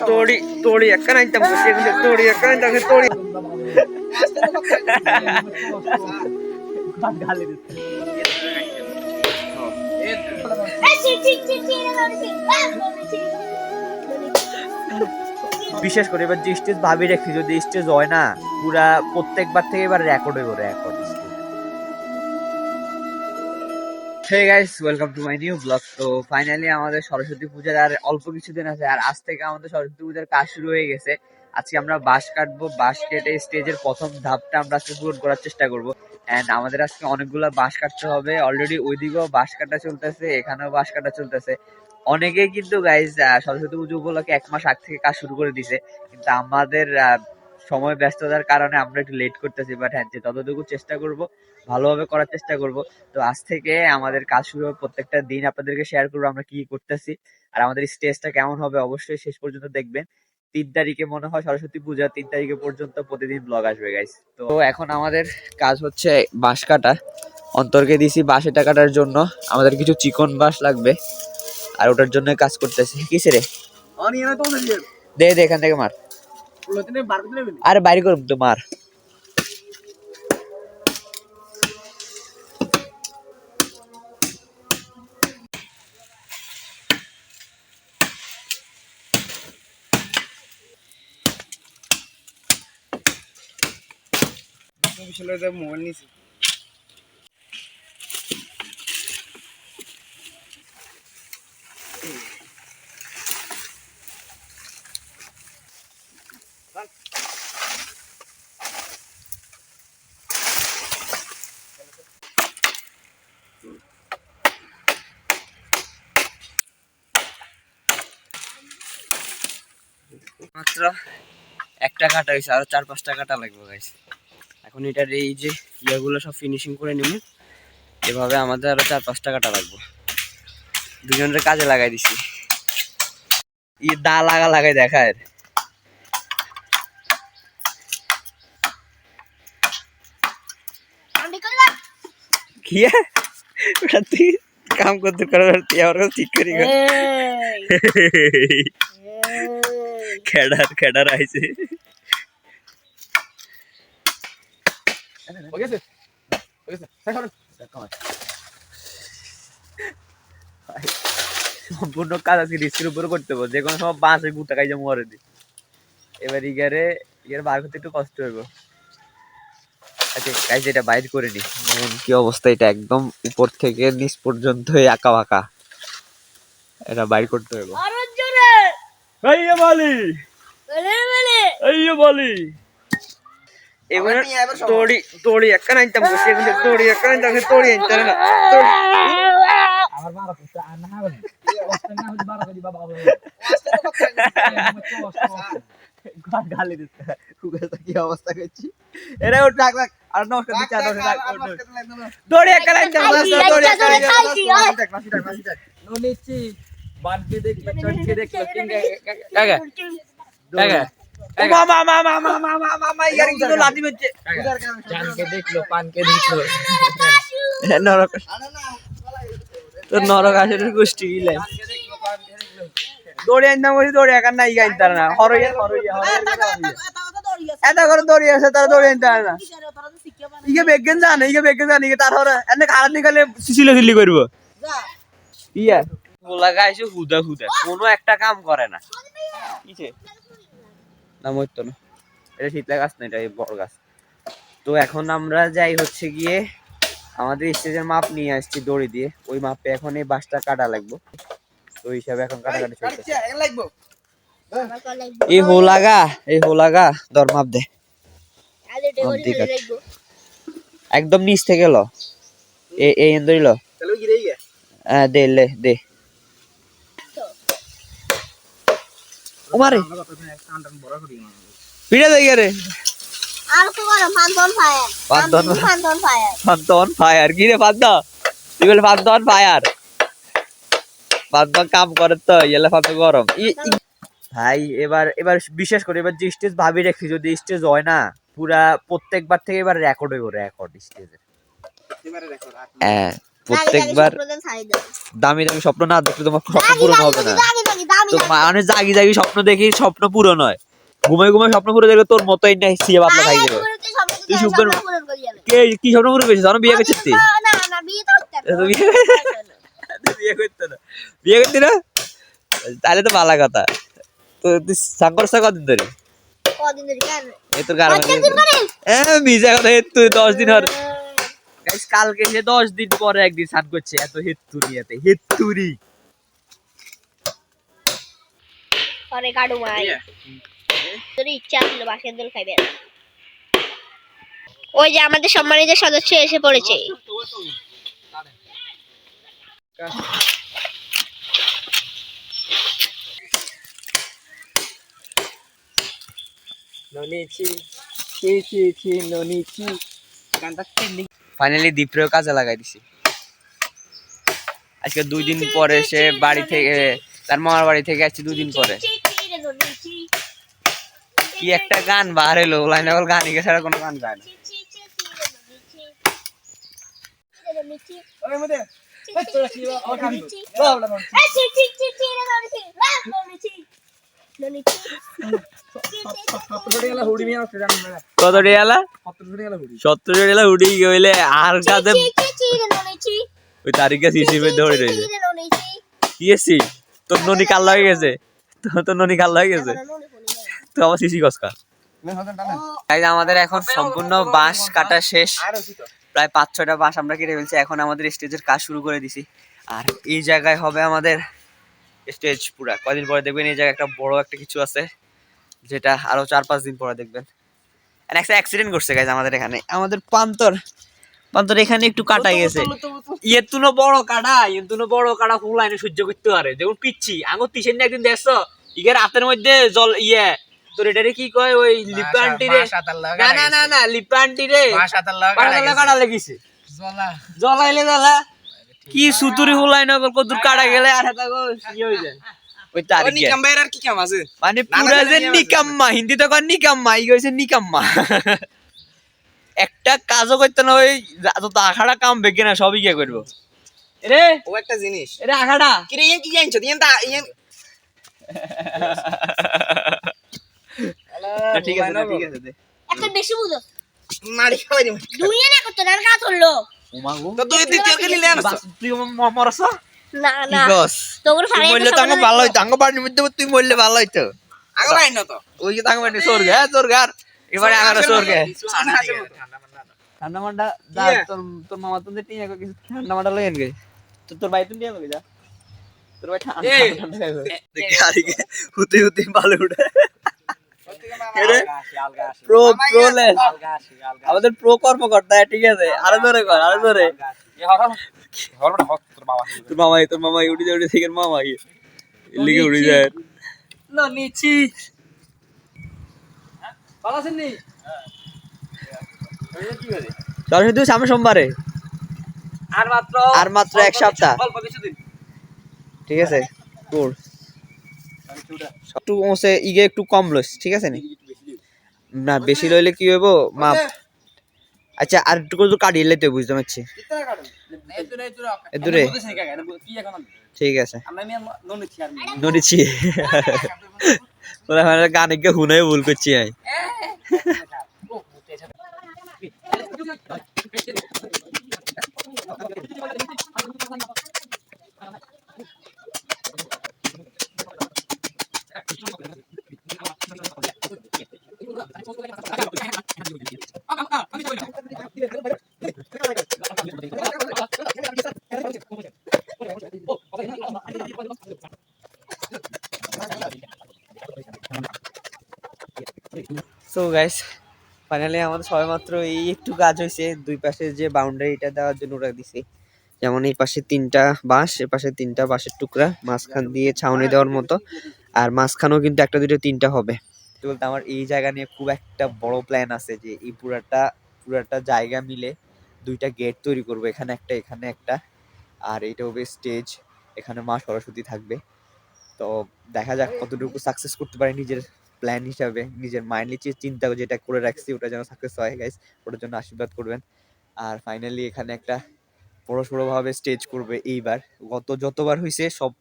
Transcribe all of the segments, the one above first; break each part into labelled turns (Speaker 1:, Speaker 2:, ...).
Speaker 1: తోడి తోడి ఎక్కడ తోడి ఎక్కడ తోడి বিশেষ করে এবার যে স্টেজ ভাবি রেখে যদি স্টেজ হয় না পুরা প্রত্যেকবার থেকে এবার রেকর্ড হইব record guys welcome to my new blog তো ফাইনালি আমাদের সরস্বতী পূজার আর অল্প কিছুদিন আছে, আর আজ থেকে আমাদের সরস্বতী পূজার কাজ শুরু হয়ে গেছে। আজকে আমরা বাঁশ কাটবো, বাঁশ কেটে স্টেজের প্রথম ধাপটা আমরা আজকে পূরণ করার চেষ্টা করব। এন্ড আমাদের আজকে অনেকগুলো বাঁশ কাটতে হবে। অলরেডি ওইদিকেও বাঁশ কাটা চলতেছে, এখানেও বাঁশ কাটা চলতেছে। অনেকে কিন্তু গাইজ সরস্বতী পুজো উপলক্ষে এক মাস আগ থেকে কাজ শুরু করে দিছে। কিন্তু আমাদের সময় ব্যস্ততার কারণে আমরা একটু লেট করতেছি বাট হ্যাঁ যে ততটুকু চেষ্টা করব ভালোভাবে করার চেষ্টা করব। তো আজ থেকে আমাদের কাজ শুরু হবে প্রত্যেকটা দিন আপনাদেরকে শেয়ার করব আমরা কি করতেছি। আর আমাদের স্টেজটা কেমন হবে অবশ্যই শেষ পর্যন্ত দেখবেন। তিন তারিখে মনে হয় সরস্বতী পূজা তিন তারিখে পর্যন্ত প্রতিদিন ব্লগ আসবে গাইস তো এখন আমাদের কাজ হচ্ছে বাঁশ কাটা। অন্তরকে দিছি বাঁশ এটা কাটার জন্য। আমাদের কিছু চিকন বাঁশ লাগবে। আর ওটার জন্য কাজ করতেছি। কিসে রে? দে এখান থেকে মার। আরে বাইরে করব তো মার।
Speaker 2: মোবাইল নিয়েছি।
Speaker 1: মাত্র একটা কাটা হয়েছে আরও চার পাঁচটা কাটা লাগবে গাইস এখন এটার এই যে ইয়েগুলো সব ফিনিশিং করে নেব এভাবে আমাদের আরও চার পাঁচটা কাটা লাগবে। দুজনের কাজে লাগাই দিছি। ই দা লাগা লাগাই দেখায়। কি? ওটা তুই কাম করতে পারো তুই আমার ঠিক করি। খেডার খেডার আইছে। সম্পূর্ণ কাজ আজকে রিস্কের উপরে করতে হবে। যে কোনো সময় বাঁশে গুটা খাই যেমন মরে দি এবার ইগারে ইগারে বার করতে একটু কষ্ট হইব। আচ্ছা গাইজ এটা বাইর করে নি। দেখেন কি অবস্থা এটা একদম উপর থেকে নিচ পর্যন্ত আঁকা বাঁকা। এটা বাইর করতে হইব। এই বলি এই বলি এবারে তোড়ি তোড়ি একা নাইতাম বসে কিন্তু তোড়ি একা নাইতাম তোড়ি আনতে না
Speaker 2: আমার বারো করতে আর না হবে না হলে বারো করি বাবা
Speaker 1: গালি দিতে কি অবস্থা করছি এরা ওঠ রাখ রাখ আর নমস্কার দিচ্ছি নমস্কার দৌড়ে একটা লাইন চাপ দৌড়ে একটা লাইন চাপ
Speaker 2: নিচ্ছি বানকে দেখলে চটকে দেখলে কিংগে
Speaker 1: কাকা কাকা
Speaker 2: জানকে দেখল পানকে দেখল
Speaker 1: নরক আসলে গোষ্ঠী গিলাই দৌড়ে আনতাম বলছি দৌড়ে একার নাই গাইন তার না হরইয়া হরইয়া এত করে দৌড়ে আছে তারা দৌড়ে আনতে না ইকে বেগেন জানে ইকে বেগেন জানে ইকে তার হরে এনে খারাপ নিকালে সিলি করব ইয়া গোলা গাইছে হুদা হুদা। কোনো একটা কাম করে না। কিছে না মরতো না। এটা শীতলা গাছ না এটা বড় গাছ। তো এখন আমরা যাই হচ্ছে গিয়ে আমাদের স্টেজের মাপ নিয়ে আসছি দড়ি দিয়ে। ওই মাপে এখন এই বাঁশটা কাটা লাগবে। তো ওই হিসাবে এখন কাটাকাটি চলছে এই হোলাগা এই হোলাগা দর মাপ দে। একদম নিচ থেকে ল। এই এই এন্দরি ল। হ্যাঁ দে লে দে। ওমারে। পিড়ে দেই রে। পান্তন পান্তন ফায়ার। কি রে পান্ত তুই বলে পান্তন ফায়ার। পান্তন কাম করে তো গরম। ভাই এবার এবার বিশেষ করে এবার যে স্টেজ ভাবি রেখি যদি স্টেজ হয় না পুরা প্রত্যেকবার থেকে এবার রেকর্ড হইব রেকর্ড স্টেজে হ্যাঁ প্রত্যেকবার দামি দামি স্বপ্ন না দেখলে তোমার স্বপ্ন পূরণ হবে না। তো। মানে জাগি জাগি স্বপ্ন দেখি স্বপ্ন পূরণ হয়। ঘুমাই ঘুমাই স্বপ্ন পূরণ দেখলে তোর মতোই না সিয়ে
Speaker 3: আয়,
Speaker 1: খাই যাবে তুই
Speaker 3: দেখে
Speaker 1: সুন্দর-
Speaker 3: আমি।
Speaker 1: কে কি স্বপ্ন পূরণ করেছিস? জানো বিয়ে
Speaker 3: আমি
Speaker 1: করছিস তুই?
Speaker 3: বিয়ে করতে
Speaker 1: না। বিয়ে করতি না। তাহলে তো ভালো কথা। তো তুই সাঙ্কর সা কদিন ধরে?
Speaker 3: পরে
Speaker 1: হ্যাঁ। কালকে সে দশ দিন পরে একদিন স্নান করছে এত হেত্তুরি এতে। হেত্তুরি
Speaker 3: পরে কাটু মাই। তোর ইচ্ছা ছিল বাসের দোল খাইবে। ওই যে আমাদের সম্মানিত সদস্য এসে পড়েছে।
Speaker 1: ফাইনালি দীপ্রেও কাজে লাগাই দিছি। আজকে দুই দিন পরে সে বাড়ি থেকে তার মামার বাড়ি থেকে আসছে দুদিন পরে। কি একটা গান বার এলো লাইনে বল গান এগে ছাড়া কোনো গান গায় না। আর ওই ধরে কি তোর ননি কাল হয়ে গেছে। তোর তোর ননি কাল হয়ে গেছে। তো সিসি আমাদের এখন সম্পূর্ণ বাঁশ কাটা শেষ। প্রায় পাঁচ বাঁশ আমরা কেটে ফেলছি। এখন আমাদের স্টেজের কাজ শুরু করে দিছি। আর এই জায়গায় হবে আমাদের স্টেজ কদিন পরে দেখবেন এই জায়গায় একটা বড় একটা কিছু আছে, যেটা চার, পাঁচ দিন পরে দেখবেন। অ্যাক্সিডেন্ট করছে গাইজ আমাদের এখানে। আমাদের পান্তর। পান্তর এখানে একটু কাটা গেছে। ইয়ে তুনো বড় কাটা ইয়ে তুনো বড় কাটা ফুল আইনে সহ্য করতে পারে। যেমন পিচ্ছি। আঙুর তিসেন একদিন দেখছ? ইগের রাতের মধ্যে জল ইয়ে তোর এটারে কি কয়? ওই লিপান্টি রে না না না না লিপান্টি রে কাটা লেগেছে। জ্বলাইলে জ্বলা। কি সুতুরি হুলাই না কদুর কাটা গেলে আর হেতা গো ইয়ে হয়ে যায়? ওই মানে পুরা যে নিকাম্মা ই কইছে নিকাম্মা। একটা কাজও করতে না ওই যত আখাড়া কাম বেগে না সবই কে করব? রে!
Speaker 2: ও একটা জিনিস।
Speaker 1: রে আখাড়া।
Speaker 2: কিরে ইয়ে কি জানছো? তা
Speaker 1: না, ঠিক আছে ঠিক আছে দে।
Speaker 3: একটা বেশি বুঝো।
Speaker 2: মারি খাওয়াই দিম
Speaker 3: দুইয়ে না করতো না কাজ হলো
Speaker 1: ওমাগো
Speaker 2: তো তুই নিলে আনছ?
Speaker 1: তুই মরছ?
Speaker 3: না না।
Speaker 1: গস
Speaker 3: তোর
Speaker 1: মরলে তো আমার ভালো হইতো। আঙ্গ বাড়ির মধ্যে তুই মরলে ভালো হইতো।
Speaker 2: আগে লাইন না তো
Speaker 1: ওই যে তাঙ্গ বাড়ি স্বর্গে হ্যাঁ স্বর্গে। এবারে আগারে স্বর্গে। ঠান্ডা মান্ডা যা
Speaker 2: ইয়ে।
Speaker 1: তোর তোর মামা তুমি টিয়া কিছু ঠান্ডা মান্ডা লইন গে। তো তোর ভাই তুমি লগে যা। তোর ভাই ঠান্ডা ঠান্ডা দেখি হুতে হুতে ভালো উঠে। প্রো প্রো আমাদের প্রো কর্মকর্তা ঠিক আছে? আরও ধরে কর আরও ধরে তোর মামাই তোর মামাই উঠে যায় উঠে থেকে মামাই। লিগে উড়ে যায়।
Speaker 2: নি?
Speaker 1: সামনে সোমবারে।
Speaker 2: আর মাত্র
Speaker 1: আর মাত্র এক সপ্তাহ। ঠিক আছে একটু ওসে ইগে একটু কম লইস ঠিক আছে নি? না বেশি লইলে কি হইব? মাপ। আচ্ছা আর একটু করে কাটিয়ে লেতে বুঝতে পারছি। দূরে? ঠিক আছে। নড়েছি। ওরা মানে গানে গে হুনাই ভুল করছি আমি। সো গাইস ফাইনালি আমাদের সবে মাত্র এই একটু কাজ হয়েছে। দুই পাশে যে বাউন্ডারিটা দেওয়ার জন্য ওরা দিছে। যেমন এই পাশে তিনটা বাঁশ, এ পাশে তিনটা বাঁশের টুকরা, মাঝখান দিয়ে ছাউনি দেওয়ার মতো। আর মাঝখানেও কিন্তু একটা দুটো তিনটা হবে। বলতে আমার এই জায়গা নিয়ে খুব একটা বড় প্ল্যান আছে যে এই পুরাটা পুরাটা জায়গা মিলে দুইটা গেট তৈরি করব, এখানে একটা এখানে একটা। আর এইটা হবে স্টেজ এখানে মা সরস্বতী থাকবে। তো দেখা যাক কতটুকু সাকসেস করতে পারি নিজের প্ল্যান হিসাবে নিজের মাইন্ডলি যে চিন্তা যেটা করে রাখছি ওটা যেন সাকসেস হয় গাইস ওটার জন্য আশীর্বাদ করবেন। আর ফাইনালি এখানে একটা বড় সড়োভাবে স্টেজ করবে এইবার। গত যতবার হয়েছে সব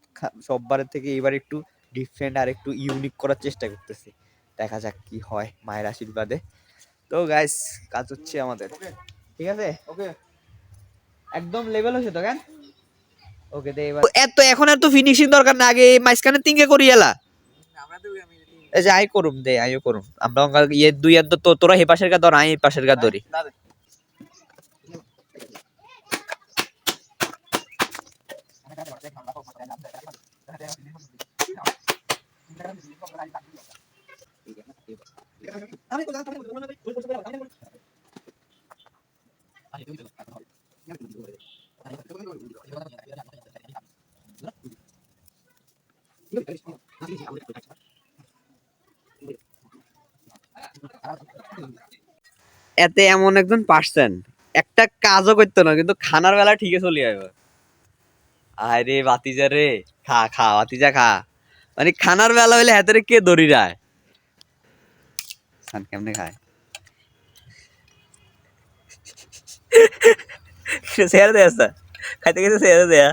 Speaker 1: সববারের থেকে এইবার একটু ডিফারেন্ট আর একটু ইউনিক করার চেষ্টা করতেছি। দেখা যাক কি হয় মায়ের আশীর্বাদে। তো গাইস কাজ হচ্ছে আমাদের। ঠিক আছে?
Speaker 2: ওকে
Speaker 1: একদম লেভেল হচ্ছে তো কেন ওকে দে এবার এত এখন আর তো ফিনিশিং দরকার না আগে মাঝখানে তিনকে করি এলা। এই যে আই করুম দে আইও করুম। আমরা ইয়ে দুই আর তো তোরা হে পাশের গা ধর আই পাশের গা ধরি। এতে এমন একজন পার্সন একটা কাজও করতো না, কিন্তু খানার বেলা ঠিকই চলে যাবে আরে বাতিজা রে, খা খা বাতিজা খা। মানে খানার বেলা হইলে হাতের কে দড়ি যায় কেমনে খায়? ছেড়ে দে আসা খাইতে খাইতে ছেড়ে দেয়া।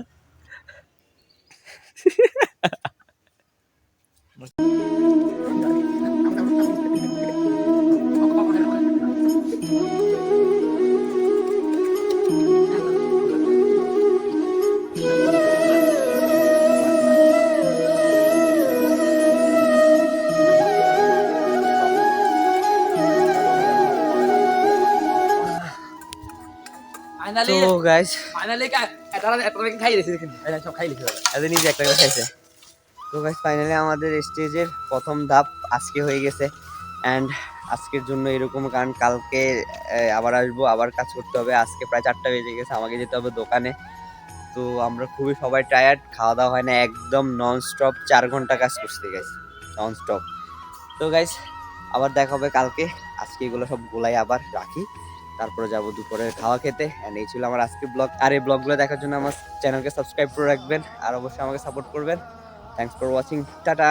Speaker 1: তো গাইস
Speaker 2: ফাইনালি
Speaker 1: নিজে একটা খাইছে। তো গাইস আমাদের স্টেজের প্রথম ধাপ আজকে হয়ে গেছে। অ্যান্ড আজকের জন্য এরকম কারণ কালকে আবার আসব আবার কাজ করতে হবে। আজকে প্রায় চারটা বেজে গেছে আমাকে যেতে হবে দোকানে। তো আমরা খুবই সবাই টায়ার্ড খাওয়া দাওয়া হয় না একদম নন স্টপ চার ঘণ্টা কাজ করতে গেছি নন স্টপ তো গাইস আবার দেখা হবে কালকে। আজকে এগুলো সব গোলাই আবার রাখি। তারপরে যাব দুপুরের খাওয়া খেতে। অ্যান্ড এই ছিল আমার আজকে ব্লগ আর এই ব্লগগুলো দেখার জন্য আমার চ্যানেলকে সাবস্ক্রাইব করে রাখবেন। আর অবশ্যই আমাকে সাপোর্ট করবেন। Thanks for watching tata.